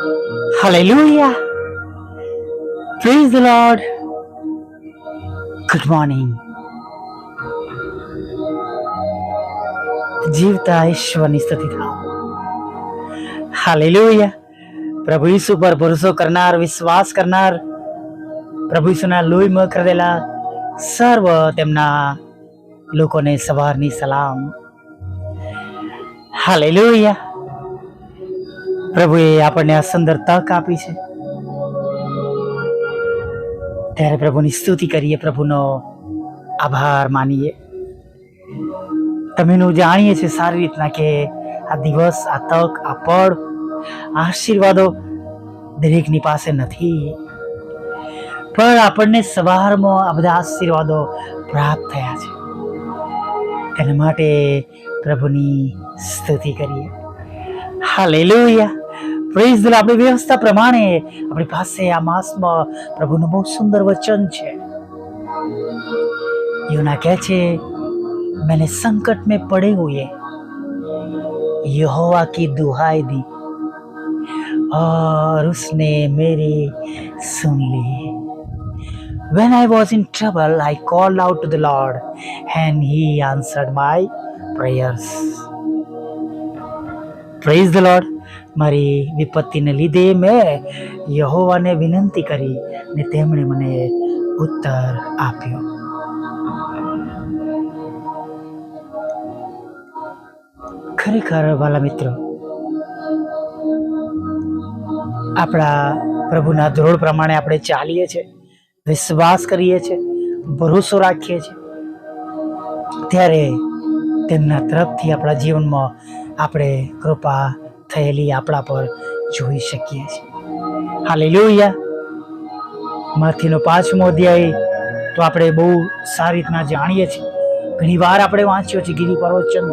Hallelujah. Praise the Lord. Good morning. જીવતા ઈશ્વરની સ્તુતિ થાઓ હાલેલુયા પ્રભુ ઈસુ પર ભરોસો કરનાર વિશ્વાસ કરનાર પ્રભુ ઈસુના લોહીમાં કરેલા સર્વ તેમના લોકોને સવારની સલામ હાલેલુયા પ્રભુએ આપણને આ સુંદર તક આપી છે. ત્યારે પ્રભુની સ્તુતિ કરીએ, પ્રભુનો આભાર માનીએ. તમેનું જાણીએ છીએ સારી રીતના કે આ દિવસ, આ તક, આ પળ આશીર્વાદો દરેકની પાસે નથી. પણ આપણને સવારમાં આ બધા આશીર્વાદો પ્રાપ્ત થયા છે. તેના માટે પ્રભુની સ્તુતિ કરીએ. હાલેલુયા. પ્રેઝ ધ આપણી વ્યવસ્થા પ્રમાણે આપણી પાસે આ માસમાં પ્રભુનું બહુ સુંદર વચન છે યુના કહે છે मैंने संकट में पड़े हुए यहोवा की दुहाई दी और उसने मेरी सुन ली When I was in trouble, I called out to the Lord, and He answered my prayers. Praise the Lord. મારી વિપત્તિને લીધે મેં યહોવાને વિનંતી કરી ને તેમણે મને ઉત્તર આપ્યો. ખરેખર વાલા મિત્રો, આપણા પ્રભુના ધોરણ પ્રમાણે આપણે ચાલીએ છીએ, વિશ્વાસ કરીએ છીએ, ભરોસો રાખીએ છીએ, ત્યારે તેમના તરફથી આપણા જીવનમાં આપણે કૃપા થયેલી આપણા પર જોઈ શકીએ છીએ. હાલેલુયા. માથીનો પાંચમો અધ્યાય તો આપણે બહુ સારી રીતના જાણીએ છીએ. ઘણી વાર આપણે વાંચ્યો છે ગિરી પર્વતચન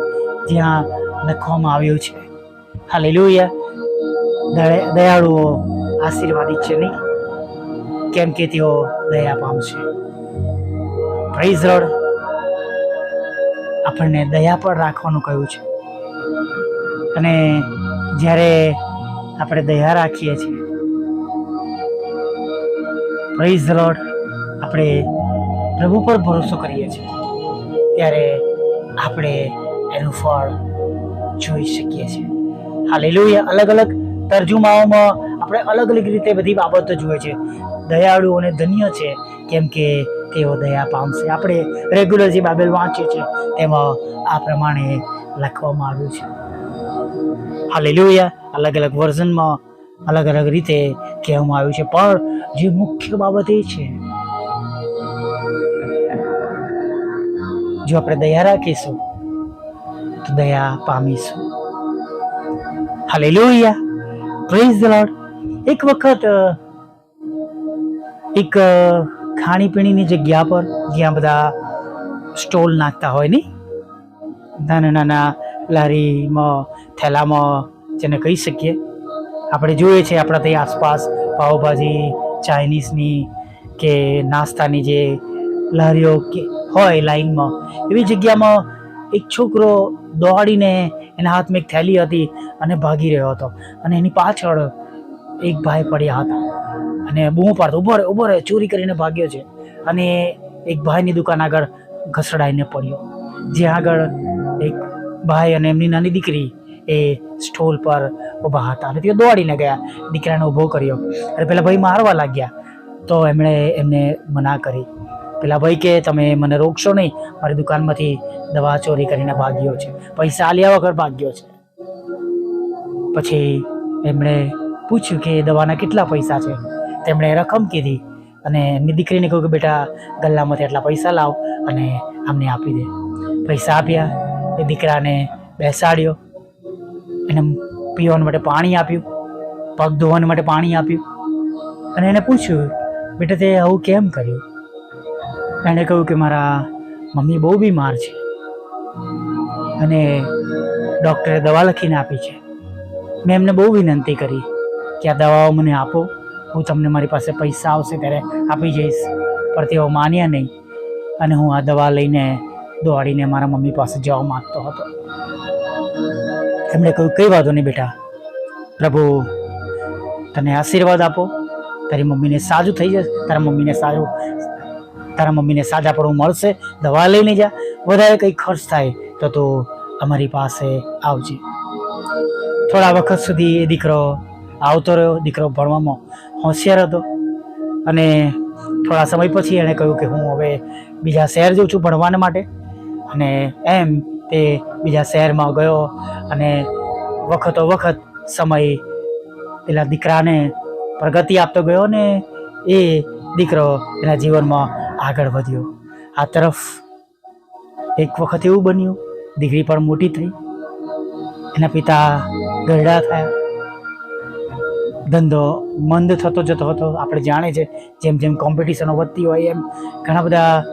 જ્યાં લખવામાં આવ્યું છે. હાલેલુયા. દયા- દયાળુઓ આશીર્વાદિત છે નહીં? કેમ કે તેઓ દયા પામશે પ્રાઇઝ રોડ આપણને દયા પર રાખવાનું કહ્યું છે. અને જ્યારે આપણે દયા રાખીએ છીએ. પ્રેઝ લોર્ડ આપણે પ્રભુ પર ભરોસો કરીએ છીએ. ત્યારે આપણે એનું ફળ જોઈ શકીએ છીએ. હાલેલુયા અલગ અલગ તર્જુમાઓમાં આપણે અલગ અલગ રીતે બધી બાબતો જોઈએ છે દયાળુ અને ધન્ય છે, કેમ કે તેઓ દયા પામશે આપણે રેગ્યુલર જે બાઇબલ વાંચીએ છીએ, તેમાં આ પ્રમાણે લખવામાં આવ્યું છે. હાલેલુયા. અલગ અલગ વર્ઝનમાં અલગ અલગ રીતે કહેવામાં આવ્યું છે. પણ જે મુખ્ય બાબત એ છે, જો આપણે દયા રાખીશું, તો દયા પામીશું. હાલેલુયા. પ્રેઝ ધ લોર્ડ એક વખત, એક ખાણીપીણીની જગ્યા પર જ્યાં બધા સ્ટોલ નાખતા હોય ને નાના નાના લારીમાં થેલામાં જેને કહી શકીએ. આપણે જોઈએ છીએ આપણા ત્યાં આસપાસ પાવભાજી, ચાઇનીઝની કે નાસ્તાની જે લારીઓ કે હોય લાઈનમાં એવી જગ્યામાં એક છોકરો દોડીને એના હાથમાં એક થેલી હતી અને ભાગી રહ્યો હતો. અને એની પાછળ એક ભાઈ પડ્યા હતા. અને બૂમ પાડતો, ઊભો રહે ઊભો રહે, ચોરી કરીને ભાગ્યો છે. અને એક ભાઈની દુકાન આગળ ઘસડાઈને પડ્યો. જ્યાં આગળ એક ભાઈ અને એમની નાની દીકરી એ સ્ટોલ પર ઊભા હતા અને તેઓ દોડીને ગયા. દીકરાને ઊભો કર્યો. અને પેલા ભાઈ મારવા લાગ્યા. તો એમણે એમને મના કરી. પેલા ભાઈ કે, તમે મને રોકશો નહીં? મારી દુકાનમાંથી દવા ચોરી કરીને ભાગ્યો છે. પૈસા આલ્યા વગર ભાગ્યો છે. પછી એમણે પૂછ્યું કે દવાના કેટલા પૈસા છે? તેમણે રકમ કીધી અને એમની દીકરીને કહ્યું કે, બેટા, ગલ્લામાંથી આટલા પૈસા લાવ અને અમને આપી દે. પૈસા આપ્યા. એ દીકરાને બેસાડ્યો. એને પીવા માટે પાણી આપ્યું, પગ ધોવાને માટે પાણી આપ્યું. અને એને પૂછ્યું, બેટા, તે આવું કેમ કર્યું? એણે કહ્યું કે, મારા મમ્મી બહુ બીમાર છે. અને ડૉક્ટરે દવા લખીને આપી છે. મેં એમને બહુ વિનંતી કરી કે, આ દવાઓ મને આપો, હું તમને મારી પાસે પૈસા આવશે ત્યારે આપી જઈશ, પણ તેઓ માન્યા નહીં. અને હું આ દવા લઈને દોડીને મારા મમ્મી પાસે જવા માંગતો હતો. એમણે કહ્યું, કઈ વાંધો નહીં બેટા. પ્રભુ, તને આશીર્વાદ આપો. તારી મમ્મીને સાજું થઈ જશે. તારા મમ્મીને સારું તારા મમ્મીને સાજાપણું મળશે. દવા લઈને જા. વધારે કંઈ ખર્ચ થાય તો તું અમારી પાસે આવજે. થોડા વખત સુધી એ દીકરો આવતો રહ્યો. દીકરો ભણવામાં હોશિયાર હતો. અને થોડા સમય પછી એણે કહ્યું કે હું હવે બીજા શહેર જઉં છું ભણવાને માટે. અને એમ તે બીજા શહેરમાં ગયો અને વખતો વખત સમય પેલા દીકરાને પ્રગતિ આપતો ગયો ને એ દીકરો એના જીવનમાં આગળ વધ્યો. આ તરફ એક વખત એવું બન્યું, દીકરી પણ મોટી થઈ. એના પિતા ગરડા થયા. ધંધો મંદ થતો જતો હતો. આપણે જાણે છે જેમ જેમ કોમ્પિટિશનો વધતી હોય એમ ઘણા બધા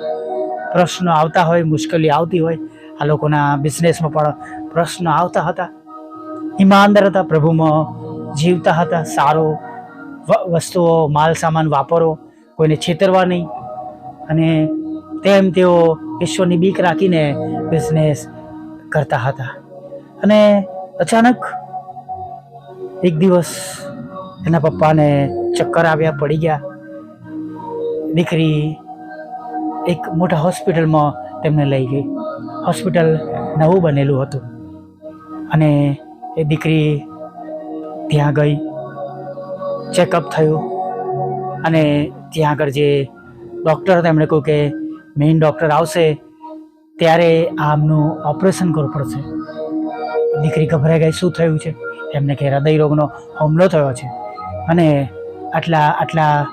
પ્રશ્નો આવતા હોય, મુશ્કેલી આવતી હોય આ લોકોના બિઝનેસમાં પણ પ્રશ્નો આવતા હતા. ઈમાનદાર હતા, પ્રભુમાં જીવતા હતા. સારો વસ્તુઓ, માલ સામાન વાપરો, કોઈને છેતરવા નહીં. અને તેમ તેઓ ઈશ્વરની બીક રાખીને બિઝનેસ કરતા હતા. અને અચાનક એક દિવસ એના પપ્પાને ચક્કર આવ્યા, પડી ગયા. દીકરી એક મોટા હોસ્પિટલમાં તેમને લઈ ગઈ. હોસ્પિટલ નવું બનેલું હતું. અને એ દીકરી ત્યાં ગઈ, ચેકઅપ થયું અને ત્યાં આગળ જે ડૉક્ટર હતા, એમણે કહ્યું કે મેઇન ડૉક્ટર આવશે, ત્યારે આમનું ઓપરેશન કરવું પડશે. દીકરી ગભરાઈ ગઈ, શું થયું છે? એમને કે હૃદય રોગનો હુમલો થયો છે. અને આટલા આટલા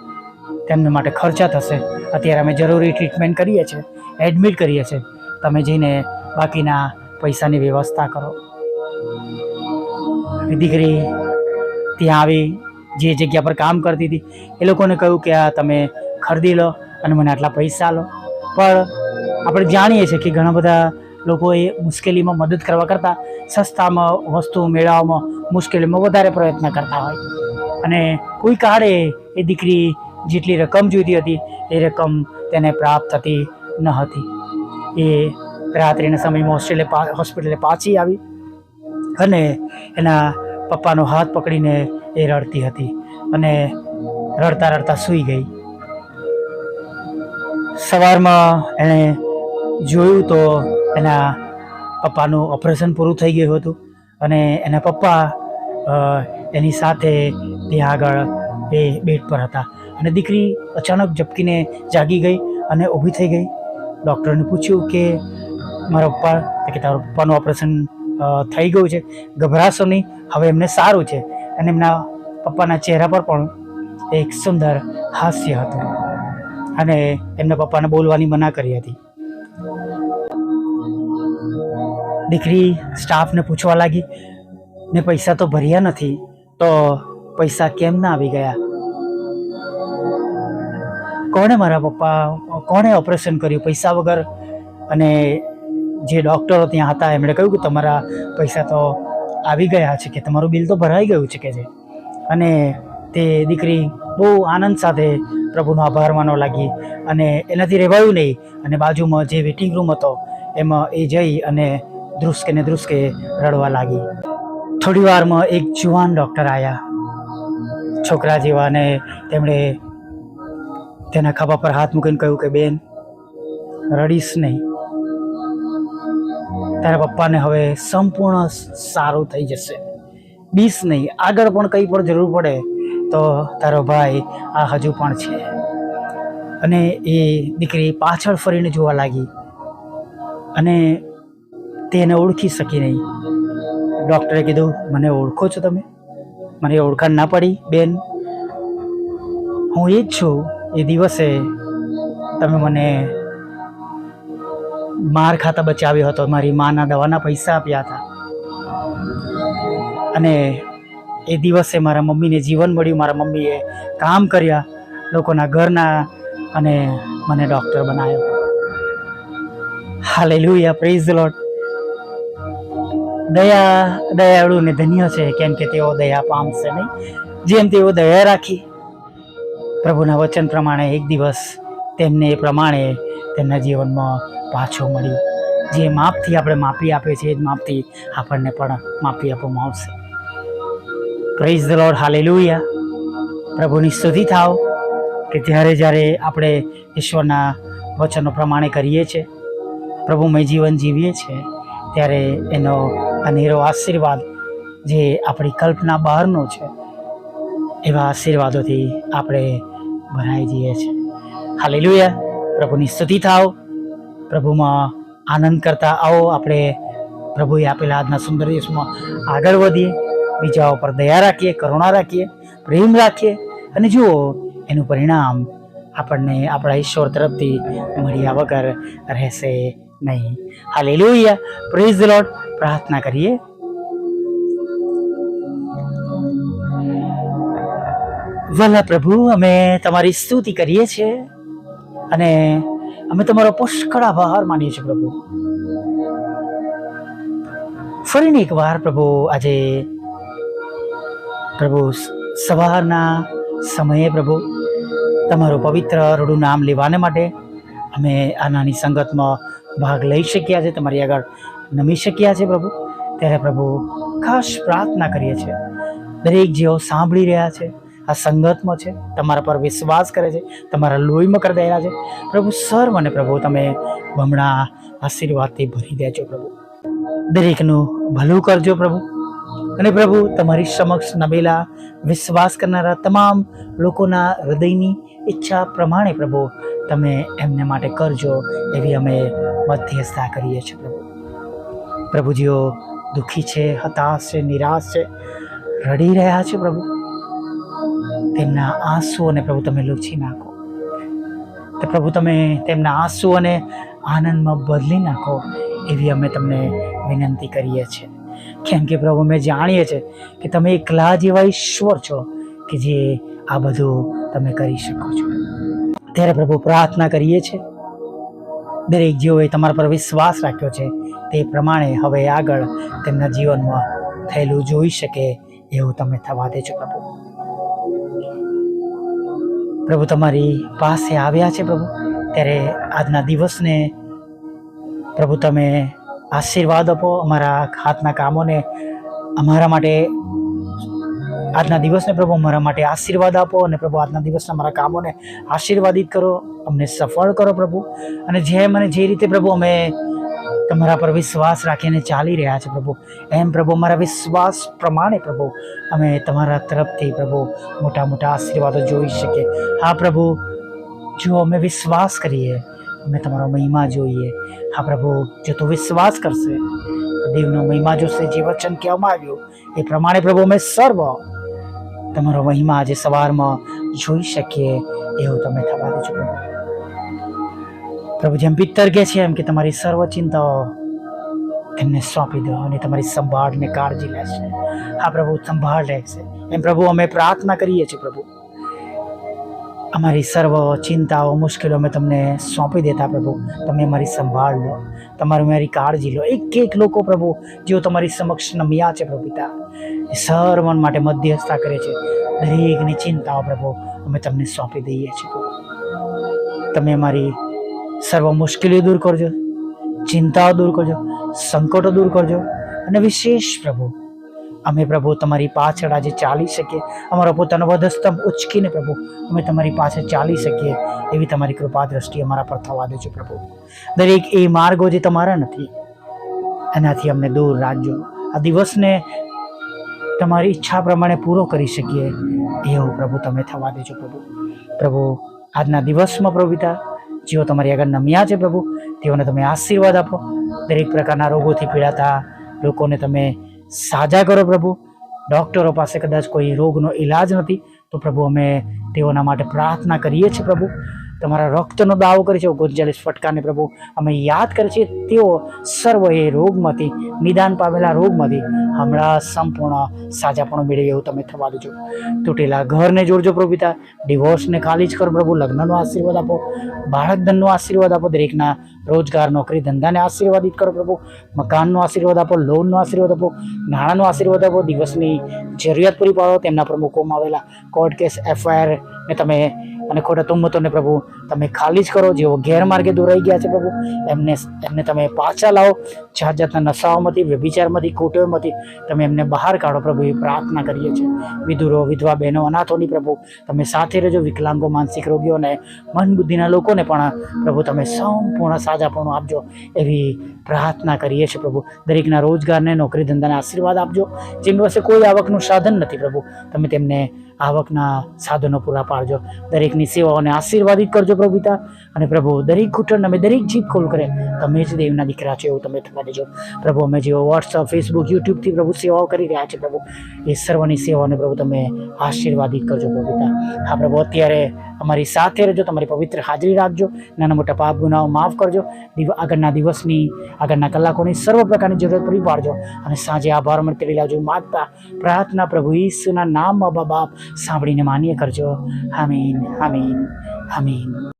તેમના માટે ખર્ચા થશે. અત્યારે અમે જરૂરી ટ્રીટમેન્ટ કરીએ છીએ, એડમિટ કરીએ છીએ. તમે જઈને બાકીના પૈસાની વ્યવસ્થા કરો. દીકરી ત્યાં આવી જે જગ્યા પર કામ કરતી હતી, એ લોકોને કહ્યું કે આ તમે ખરીદી લો અને મને આટલા પૈસા લો. પણ આપણે જાણીએ છીએ કે ઘણા બધા લોકો એ મુશ્કેલીમાં મદદ કરવા કરતાં સસ્તામાં, વસ્તુ મેળવવામાં મુશ્કેલીમાં વધારે પ્રયત્ન કરતા હોય. અને કોઈ કાળે એ દીકરી જેટલી રકમ જોઈતી હતી, એ રકમ તેને પ્રાપ્ત થતી ન હતી. એ રાત્રિના સમયમાં હોસ્ટેલે હોસ્પિટલે પાછી આવી અને એના પપ્પાનો હાથ પકડીને એ રડતી હતી અને રડતા રડતા સૂઈ ગઈ. સવારમાં એણે જોયું તો એના પપ્પાનું ઓપરેશન પૂરું થઈ ગયું હતું અને એના પપ્પા એની સાથે ત્યાં આગળ એ બેડ પર હતા અને દીકરી અચાનક ઝપકીને જાગી ગઈ અને ઊભી થઈ ગઈ. ડૉક્ટરને પૂછ્યું કે મારા પપ્પા, કે તારા પપ્પાનું ઓપરેશન થઈ ગયું છે. ગભરાશો નહીં. હવે એમને સારું છે. અને એમના પપ્પાના ચહેરા પર પણ એક સુંદર હાસ્ય હતું. અને એમના પપ્પાને બોલવાની મના કરી હતી. દીકરી સ્ટાફને પૂછવા લાગી ને પૈસા તો ભર્યા નથી, તો પૈસા કેમ ના આવી ગયા? કોણે મારા પપ્પા, કોણે ઓપરેશન કર્યું પૈસા વગર? અને જે ડૉક્ટરો ત્યાં હતા, એમણે કહ્યું કે તમારા પૈસા તો આવી ગયા છે કે તમારું બિલ તો ભરાઈ ગયું છે કે છે અને તે દીકરી બહુ આનંદ સાથે પ્રભુનો આભાર માનવા લાગી અને એનાથી રહેવાયું નહીં. અને બાજુમાં જે વેટિંગ રૂમ હતો, એમાં એ જઈ અને ધ્રુસકે ને ધ્રુસકે રડવા લાગી. થોડી વારમાં એક જુવાન ડૉક્ટર આવ્યા છોકરા જેવા અને તેમણે તેના ખભા પર હાથ મૂકીને કહ્યું કે, બેન, રડીશ નહીં. તારા પપ્પાને હવે સંપૂર્ણ સારું થઈ જશે. બીસ નહીં. આગળ પણ કંઈ પણ જરૂર પડે તો તારો ભાઈ આ હજુ પણ છે. અને એ દીકરી પાછળ ફરીને જોવા લાગી. અને તેને ઓળખી શકી નહીં. ડૉક્ટરે કીધું, મને ઓળખો છો તમે. મને ઓળખાણ ના પડી, બેન. હું એ જ છું એ દિવસે તમે મને માર ખાતા બચાવ્યો હતો. મારી માના દવાના પૈસા આપ્યા હતા. અને એ દિવસે મારા મમ્મીને જીવન મળ્યું. મારા મમ્મીએ કામ કર્યા લોકોના ઘરના અને મને ડૉક્ટર બનાવ્યો. હાલેલુયા, પ્રેઝ લોટ દયા, દયાળુ ને ધન્ય છે કેમ કે તેઓ દયા પામશે નહીં. જેમ તેઓ દયા રાખી પ્રભુના વચન પ્રમાણે એક દિવસ તેમને એ પ્રમાણે તેમના જીવનમાં પાછો મળ્યું. જે માપથી આપણે માપી આપે છે, એ જ માપથી આપણને પણ માપી આપવામાં આવશે. પ્રેઝ ધ લોર્ડ હાલેલુયા પ્રભુની સ્તુતિ થાવ કે જ્યારે જ્યારે આપણે ઈશ્વરના વચનો પ્રમાણે કરીએ છીએ, પ્રભુમય જીવન જીવીએ છીએ, ત્યારે એનો અનેરો આશીર્વાદ જે આપણી કલ્પના બહારનો છે, એવા આશીર્વાદોથી આપણે ભરાઈ જઈએ છીએ. હાલેલુયા. પ્રભુની સ્તુતિ થાવ પ્રભુમાં આનંદ કરતા આવો. આપણે પ્રભુએ આપેલા આજના સુંદર દિવસમાં આગળ વધીએ. બીજા ઉપર દયા રાખીએ, કરુણા રાખીએ, પ્રેમ રાખીએ. અને જુઓ, એનું પરિણામ આપણને આપણા ઈશ્વર તરફથી મળ્યા વગર રહેશે નહીં. હાલેલુયા. પ્રેઝ લોર્ડ પ્રાર્થના કરીએ. વલ્લા પ્રભુ, અમે તમારી સ્તુતિ કરીએ છીએ અને અમે તમારો પુષ્કળ આભાર માનીએ છીએ પ્રભુ. ફરીને એકવાર પ્રભુ, આજે પ્રભુ સવારના સમયે પ્રભુ, તમારું પવિત્ર રૂડું નામ લેવાને માટે અમે આ નાની સંગતમાં ભાગ લઈ શક્યા છે તમારી આગળ નમી શક્યા છે પ્રભુ. ત્યારે પ્રભુ ખાસ પ્રાર્થના કરીએ છીએ. દરેક જેઓ સાંભળી રહ્યા છે આ સંગતમાં છે, તમારા પર વિશ્વાસ કરે છે, તમારા લોહીમાં કરી દેલા છે. પ્રભુ સર્વને પ્રભુ, તમે બમણા આશીર્વાદથી ભરી દેજો પ્રભુ. દરેકનું ભલું કરજો પ્રભુ. અને પ્રભુ, તમારી સમક્ષ નમેલા વિશ્વાસ કરનારા તમામ લોકોના હૃદયની ઈચ્છા પ્રમાણે પ્રભુ, તમે એમને માટે કરજો એવી અમે મધ્યસ્થતા કરીએ છીએ પ્રભુ. પ્રભુજીઓ દુઃખી છે, હતાશ છે, નિરાશ છે, રડી રહ્યા છે પ્રભુ. તેમના આંસુઓને પ્રભુ તમે લૂછી નાખો. તો પ્રભુ તમે તેમના આંસુઓને આનંદમાં બદલી નાખો એવી અમે તમને વિનંતી કરીએ છીએ. કેમ કે પ્રભુ અમે જાણીએ છીએ કે તમે એકલા જેવા ઈશ્વર છો કે જે આ બધું તમે કરી શકો છો. ત્યારે પ્રભુ પ્રાર્થના કરીએ છીએ. દરેક જેઓએ તમારા પર વિશ્વાસ રાખ્યો છે તે પ્રમાણે હવે આગળ તેમના જીવનમાં થયેલું જોઈ શકે એવું તમે થવા દેજો પ્રભુ. પ્રભુ તમારી પાસે આવ્યા છે પ્રભુ. ત્યારે આજના દિવસને પ્રભુ તમે આશીર્વાદ આપો અમારા હાથના કામોને, અમારા માટે આજના દિવસને પ્રભુ અમારા માટે આશીર્વાદ આપો અને પ્રભુ આજના દિવસના અમારા કામોને આશીર્વાદિત કરો, અમને સફળ કરો પ્રભુ. અને જેમ અને જે રીતે પ્રભુ અમે તમારા પર વિશ્વાસ રાખીને ચાલી રહ્યા છે પ્રભુ. એમ પ્રભુ અમારા વિશ્વાસ પ્રમાણે પ્રભુ, અમે તમારા તરફથી પ્રભુ મોટા મોટા આશીર્વાદો જોઈ શકીએ. હા પ્રભુ, જો અમે વિશ્વાસ કરીએ, અમે તમારો મહિમા જોઈએ. હા પ્રભુ, જો તું વિશ્વાસ કરશે દેવનો મહિમા જોશે, જે વચન કહેવામાં આવ્યું, એ પ્રમાણે પ્રભુ અમે સર્વ તમારો મહિમા આજે સવારમાં જોઈ શકીએ, એવું તમે થવા દેજો પ્રભુ. પ્રભુ જેમ પિત્તર કે છે એમ કે તમારી સર્વ ચિંતાઓ એમને સોંપી દો અને તમારી સંભાળને કાળજી લેશે હા, પ્રભુ, સંભાળ રહેશે એમ પ્રભુ, અમે પ્રાર્થના કરીએ છીએ, પ્રભુ. અમારી સર્વ ચિંતાઓ મુશ્કેલો અમે તમને સોંપી દેતા, પ્રભુ. તમે અમારી સંભાળ લો. તમારી મારી કાળજી લો. એક એક લોકો, પ્રભુ, જેઓ તમારી સમક્ષ નમ્યા છે, પ્રભુ પિતા. એ સર્વન માટે મધ્યસ્થતા કરે છે. દરેકની ચિંતાઓ, પ્રભુ, અમે તમને સોંપી દઈએ છીએ, પ્રભુ. તમે અમારી સર્વ મુશ્કેલીઓ દૂર કરજો, ચિંતાઓ દૂર કરજો, સંકટો દૂર કરજો અને વિશેષ પ્રભુ, અમે પ્રભુ તમારી પાછળ આજે ચાલી શકીએ. અમારો પોતાનો વધસ્તંભ ઉચકીને પ્રભુ, અમે તમારી પાછળ ચાલી શકીએ એવી તમારી કૃપા દ્રષ્ટિ અમારા પર થવા દેજો પ્રભુ. દરેક એ માર્ગો જે તમારા નથી, એનાથી અમને દૂર રાખજો. આ દિવસને તમારી ઈચ્છા પ્રમાણે પૂરો કરી શકીએ. એવું પ્રભુ તમે થવા દેજો પ્રભુ. પ્રભુ, આજના દિવસમાં પ્રભુ પિતા જેઓ તમારી આગળ નમ્યા છે પ્રભુ, તેઓને તમે આશીર્વાદ આપો. દરેક પ્રકારના રોગોથી પીડાતા લોકોને તમે સાજા કરો પ્રભુ. ડૉક્ટરો પાસે કદાચ કોઈ રોગનો ઈલાજ નથી, તો પ્રભુ અમે તેઓના માટે પ્રાર્થના કરીએ છીએ પ્રભુ. તમારા રક્તનો દાવો કરે છે. ઓગણચાલીસ ફટકાને પ્રભુ અમે યાદ કરીએ છીએ. તેઓ સર્વ એ રોગમાંથી નિદાન પામેલા રોગમાંથી હમણાં સંપૂર્ણ સાજાપણું મેળવે એવું તમે થવા દેજો. તૂટેલા ઘરને જોડજો પ્રભુ પિતા. ડિવોર્સને ખાલી જ કરો પ્રભુ. લગ્નનો આશીર્વાદ આપો. બાળકધનનો આશીર્વાદ આપો. દરેકના રોજગાર, નોકરી, ધંધાને આશીર્વાદિત કરો પ્રભુ. મકાનનો આશીર્વાદ આપો. લોનનો આશીર્વાદ આપો. નાણાંનો આશીર્વાદ આપો. દિવસની જરૂરિયાત પૂરી પાડો. તેમના પર મૂકવામાં આવેલા કોર્ટ કેસ એફઆઈઆર ને તમે અને ખોટા તુમ્મતોને પ્રભુ તમે ખાલી જ કરો, જેઓ ગેરમાર્ગે દોરાઈ ગયા છે પ્રભુ, એમને એમને તમે પાછા લાવો. જાત જાતના નશાઓમાંથી, વ્યભિચારમાંથી કુટેવમાંથી તમે એમને બહાર કાઢો પ્રભુ એ પ્રાર્થના કરીએ છીએ. વિધુરો, વિધવા બહેનો, અનાથોની પ્રભુ, તમે સાથે રહેજો વિકલાંગો, માનસિક રોગીઓને મન બુદ્ધિના લોકોને પણ પ્રભુ તમે સંપૂર્ણ સાજાપણું આપજો એવી પ્રાર્થના કરીએ છીએ પ્રભુ. દરેકના રોજગારને નોકરી ધંધાને આશીર્વાદ આપજો. જેમની પાસે કોઈ આવકનું સાધન નથી પ્રભુ, તમે તેમને આવકના સાધનો પૂરા પાડજો. દરેકની સેવાઓને આશીર્વાદિત કરજો પ્રભુ પિતા અને પ્રભુ દરેક ઘૂંટણ અમે દરેક જીભ ખોલ કરે તમે જ દેવના દીકરા છો એવું તમે થવા દેજો. પ્રભુ, અમે જેઓ વોટ્સઅપ ફેસબુક યુટ્યુબથી પ્રભુ સેવાઓ કરી રહ્યા છે પ્રભુ. એ સર્વની સેવાઓને પ્રભુ તમે આશીર્વાદિત કરજો પ્રભુ પિતા હા પ્રભુ, અત્યારે અમારી સાથે રહેજો, તમારી પવિત્ર હાજરી રાખજો. નાના મોટા પાપ ગુનાઓ માફ કરજો. આગળના દિવસની, આગળના કલાકોની સર્વ પ્રકારની જરૂરત પૂરી પાડજો. અને સાંજે આભાર મને તેડી લાવજો. માગતા પ્રાર્થના પ્રભુ ઈસુના નામમાં બાપ સાંભળીને માન્ય કરજો. આમીન આમીન આમીન.